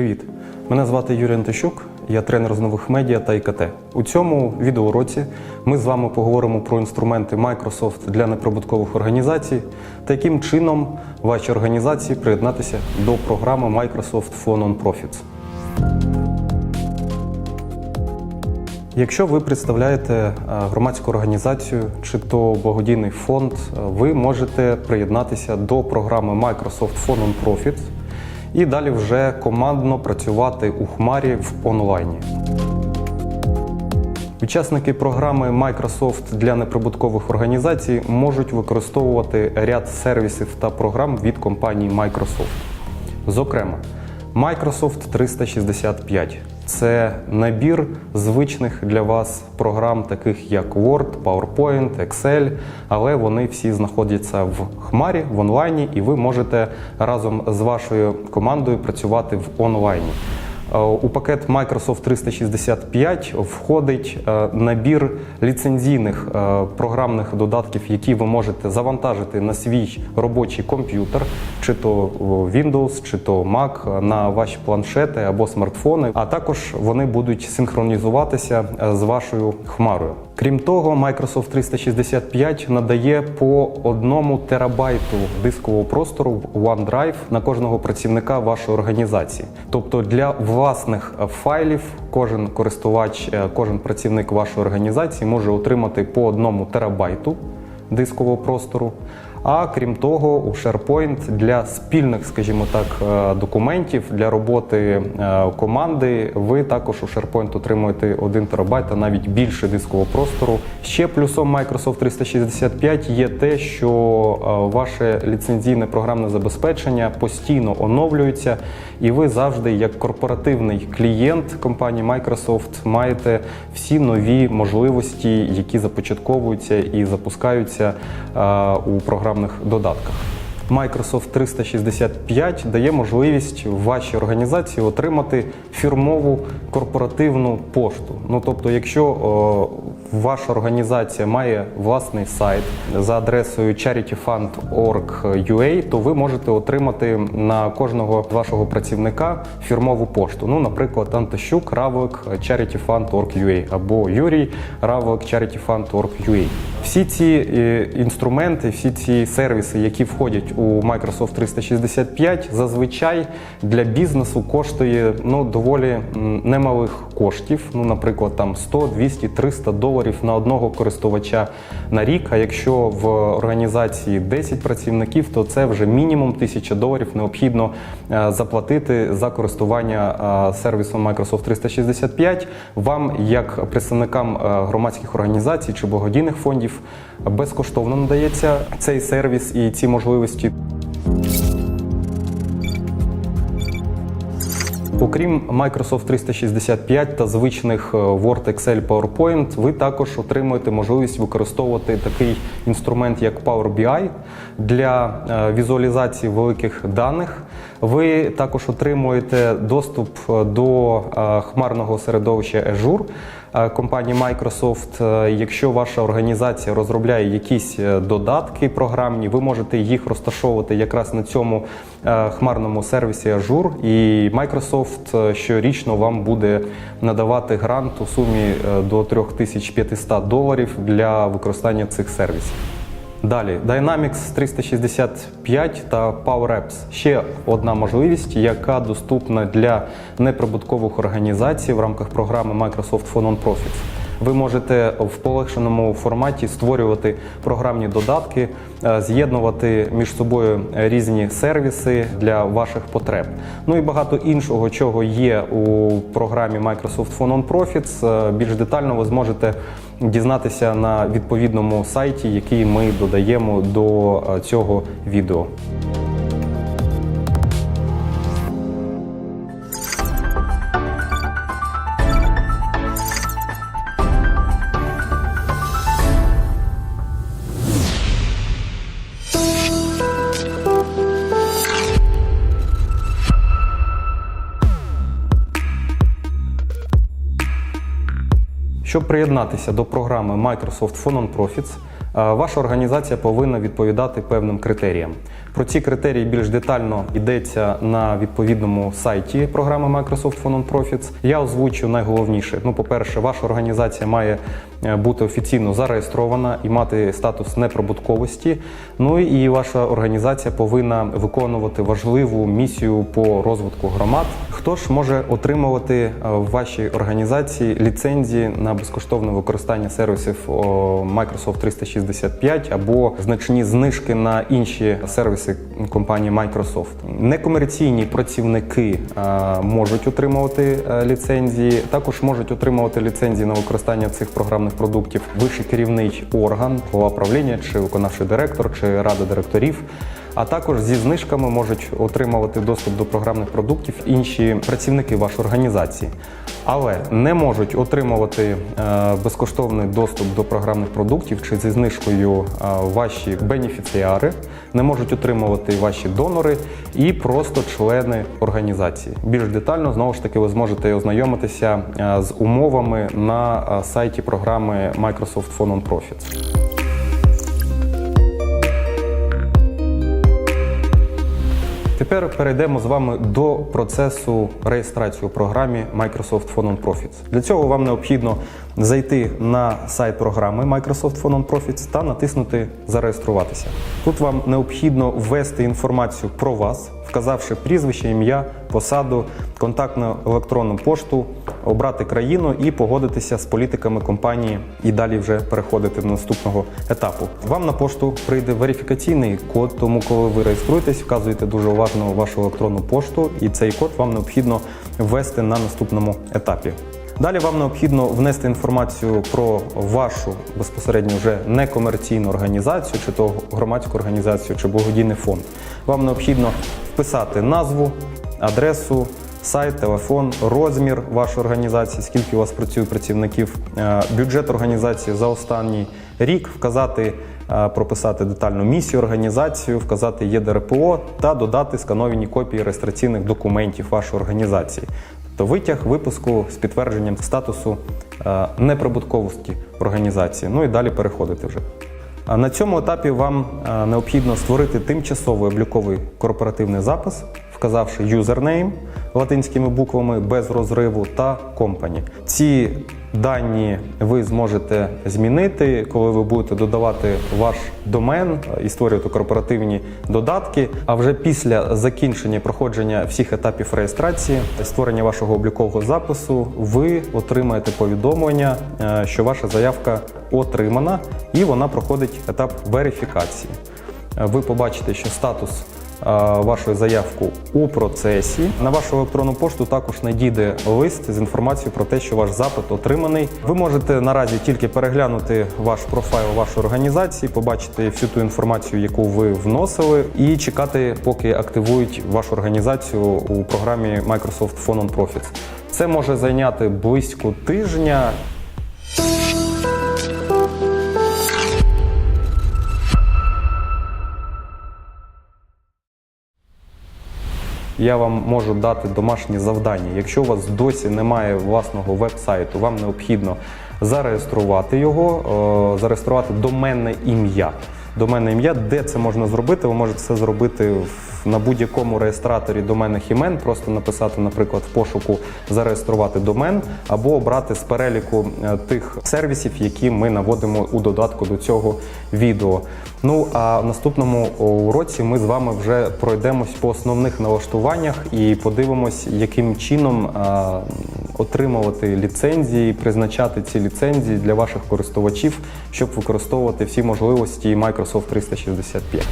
Привіт! Мене звати Юрій Антощук, я тренер з нових медіа та ІКТ. У цьому відеоуроці ми з вами поговоримо про інструменти Microsoft для неприбуткових організацій та яким чином вашій організації приєднатися до програми Microsoft for Non-Profits. Якщо ви представляєте е, громадську організацію чи то благодійний фонд, е, ви можете приєднатися до програми Microsoft for Non-Profits і далі вже командно працювати у хмарі в онлайні. Учасники програми Microsoft для неприбуткових організацій можуть використовувати ряд сервісів та програм від компанії Microsoft. Зокрема, Microsoft 365 це набір звичних для вас програм, таких як Word, PowerPoint, Excel, але вони всі знаходяться в хмарі в онлайні, і ви можете разом з вашою командою працювати в онлайні. Е, У пакет Microsoft 365 входить е, набір ліцензійних е, програмних додатків, які ви можете завантажити на свій робочий комп'ютер, чи то Windows, чи то Mac, на ваші планшети або смартфони. А також вони будуть синхронізуватися з вашою хмарою. Крім того, Microsoft 365 надає по одному терабайту дискового простору в OneDrive на кожного працівника вашої організації. Тобто для власних е, файлів кожен користувач, е, кожен працівник вашої організації може отримати по одному терабайту дискового простору. А крім того, у SharePoint для спільних, скажімо так, е, документів для роботи е, команди ви також у SharePoint отримуєте 1 терабайт, а навіть більше дискового простору. Ще плюсом Microsoft 365 є те, що е, ваше ліцензійне програмне забезпечення постійно оновлюється, і ви завжди, як корпоративний клієнт компанії Microsoft, маєте всі нові можливості, які започатковуються і запускаються у програмних додатках. Microsoft 365 дає можливість вашій організації отримати фірмову корпоративну пошту. Ну тобто, якщо о, ваша організація має власний сайт за адресою charityfund.org.ua, то ви можете отримати на кожного вашого працівника фірмову пошту. Ну, наприклад, Антощук Равлик charityfund.org.ua або Юрій Равлик charityfund.org.ua. Всі ці е, інструменти, всі ці сервіси, які входять у Microsoft 365, зазвичай для бізнесу коштує ну доволі немалих коштів. Ну, наприклад, там 100, 200, 300 доларів на одного користувача на рік. А якщо в організації 10 працівників, то це вже мінімум 1000 доларів необхідно е, заплатити за користування е, сервісом Microsoft 365. Вам, як представникам громадських організацій чи благодійних фондів, безкоштовно надається цей сервіс і ці можливості. Окрім Microsoft 365 та звичних е, Word, Excel, PowerPoint, ви також отримуєте можливість використовувати такий інструмент, як Power BI для е, візуалізації великих даних. Ви також отримуєте доступ е, до е, хмарного середовища Azure е, компанії Microsoft. Якщо ваша організація розробляє якісь додатки програмні, ви можете їх розташовувати якраз на цьому хмарному сервісі Azure. І Microsoft щорічно вам буде надавати грант у сумі до 3500 доларів для використання цих сервісів. Далі Dynamics 365 та Power Apps. Ще одна можливість, яка доступна для неприбуткових організацій в рамках програми Microsoft for Non-Profits. Ви можете в полегшеному форматі створювати програмні додатки, е, з'єднувати між собою різні сервіси для ваших потреб. Ну і багато іншого, чого є у програмі Microsoft for Non-Profits. Е, Більш детально ви зможете дізнатися на відповідному сайті, який ми додаємо до е, цього відео. Щоб приєднатися до програми Microsoft for Non-Profits, е, ваша організація повинна відповідати певним критеріям. Про ці критерії більш детально йдеться на відповідному сайті програми Microsoft Phone on Profits. Я озвучу найголовніше. Ну, по-перше, ваша організація має е, бути офіційно зареєстрована і мати статус неприбутковості. Ну і ваша організація повинна виконувати важливу місію по розвитку громад. Хто ж може отримувати е, в вашій організації ліцензії на безкоштовне використання сервісів Microsoft 365 або значні знижки на інші сервіси компанії Microsoft? Некомерційні працівники е, можуть отримувати е, ліцензії, також можуть отримувати ліцензії на використання цих програмних продуктів вищий керівний орган, голова правління чи виконавчий директор чи рада директорів. А також зі знижками можуть отримувати доступ до програмних продуктів інші працівники вашої організації, але не можуть отримувати е, безкоштовний доступ до програмних продуктів чи зі знижкою е, ваші бенефіціари, не можуть отримувати ваші донори і просто члени організації. Більш детально знову ж таки ви зможете ознайомитися е, з умовами на сайті програми Microsoft Phone on Profits. Тепер перейдемо з вами до процесу реєстрації у програмі Microsoft Phone on Profits. Для цього вам необхідно зайти на сайт програми Microsoft Phone on Profits та натиснути Зареєструватися. Тут вам необхідно ввести інформацію про вас, вказавши прізвище, ім'я, посаду, контактну електронну пошту, обрати країну і погодитися з політиками компанії і далі вже переходити до наступного етапу. Вам на пошту прийде верифікаційний код, тому коли ви реєструєтесь, вказуєте дуже уважно вашу електронну пошту, і цей код вам необхідно ввести на наступному етапі. Далі вам необхідно внести інформацію про вашу безпосередньо вже некомерційну організацію, чи то громадську організацію, чи благодійний фонд. Вам необхідно вписати назву, адресу, сайт, телефон, розмір вашої організації, скільки у вас працює працівників, е, бюджет організації за останній рік, вказати, е, прописати детальну місію організацію, вказати ЄДРПО та додати скановані копії реєстраційних документів вашої організації. Тобто витяг випуску з підтвердженням статусу е, неприбутковості організації. Ну і далі переходити вже. На цьому етапі вам е, необхідно створити тимчасовий обліковий корпоративний запис, вказавши юзернейм латинськими буквами без розриву та компані. Ці дані ви зможете змінити, коли ви будете додавати ваш домен е, і створювати корпоративні додатки. А вже після закінчення проходження всіх етапів реєстрації, створення вашого облікового запису, ви отримаєте повідомлення, е, що ваша заявка отримана, і вона проходить етап верифікації. Е, Ви побачите, що статус е, вашої заявки у процесі. На вашу електронну пошту також надійде лист з інформацією про те, що ваш запит отриманий. Ви можете наразі тільки переглянути ваш профайл вашої організації, побачити всю ту інформацію, яку ви вносили, і чекати, поки активують вашу організацію у програмі Microsoft Phone on Profits. Це може зайняти близько тижня. Я вам можу дати домашні завдання. Якщо у вас досі немає власного веб-сайту, вам необхідно зареєструвати його, е, зареєструвати доменне ім'я. Доменне ім'я, де це можна зробити? Ви можете це зробити в- на будь-якому реєстраторі доменних імен, просто написати, наприклад, в пошуку зареєструвати домен, або обрати з переліку е, тих сервісів, які ми наводимо у додатку до цього відео. Ну а в наступному уроці ми з вами вже пройдемось по основних налаштуваннях і подивимось, яким чином отримувати ліцензії, призначати ці ліцензії для ваших користувачів, щоб використовувати всі можливості Microsoft 365.